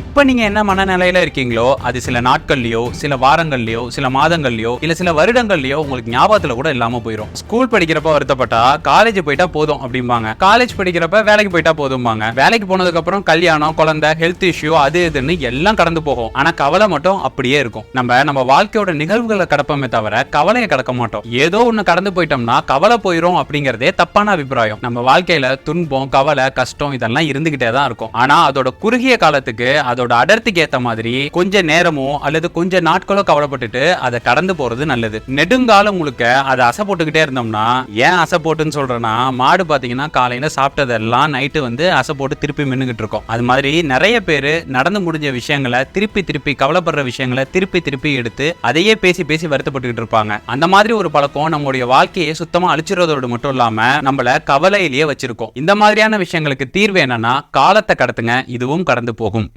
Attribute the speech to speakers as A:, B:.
A: இப்போ நீங்கள் என்ன மனநிலையில் இருக்கீங்களோ அது சில நாட்கள்லையோ சில வாரங்கள்லையோ சில மாதங்கள்லையோ இல்லை சில வருடங்கள்லையோ உங்களுக்கு ஞாபகத்தில் கூட இல்லாமல் போயிடும் ஸ்கூல் படிக்கிறப்ப வருத்தப்பட்டா காலேஜ் போயிட்டா போதும் அப்படிம்பாங்க. காலேஜ் படிக்கிறப்ப வேலைக்கு போயிட்டா போதும்பாங்க. வேலைக்கு போனதுக்கப்புறம் கல்யாணம் குழந்தை ஹெல்த் இஷ்யூ அது இதுன்னு எல்லாம் கடந்து போகும். ஆனால் கவலை மட்டும் அப்படியே இருக்கும். நம்ம நம்ம வாழ்க்கையோட நிகழ்வுகளை கடப்போமே தவிர கவலையை கடக்க மாட்டோம். ஏதோ ஒன்று கடந்து போயிட்டோம்னா கவலை போயிடும் அப்படிங்கிறதே தப்பான அபிப்பிராயம். நம்ம வாழ்க்கையில் துன்பம் கவலை கஷ்டம் இதெல்லாம் இருந்துகிட்டே தான் இருக்கும். ஆனால் அதோட குறுகிய காலத்துக்கு அதோட அடர்த்திக்கு ஏத்த மாதிரி கொஞ்ச நேரமோ அல்லது கொஞ்ச நாட்களோ கவலைப்பட்டுட்டு அதை கடந்து போறது நல்லது. நெடுங்காலம் முழுக்க அதை அசை போட்டுக்கிட்டே இருந்தோம்னா ஏன் அசை போட்டுன்னு சொல்றேன்னா மாடு பாத்தீங்கன்னா காலையில சாப்பிட்டதெல்லாம் நைட்டு வந்து அசை போட்டு திருப்பி மின்னுகிட்டு இருக்கோம். அது மாதிரி நிறைய பேர் நடந்து முடிஞ்ச விஷயங்களை திருப்பி திருப்பி கவலைப்படுற விஷயங்களை திருப்பி திருப்பி எடுத்து அதையே பேசி பேசி வருத்தப்பட்டுக்கிட்டு இருப்பாங்க. அந்த மாதிரி ஒரு பழக்கம் நம்மளுடைய வாழ்க்கையை சுத்தமா அழிச்சிடுறதோடு மட்டும் இல்லாம நம்மள கவலையிலேயே வச்சிருக்கோம். இந்த மாதிரியான விஷயங்களுக்கு தீர்வு என்னன்னா காலத்தை கடத்துங்க இதுவும் கடந்து போகும்.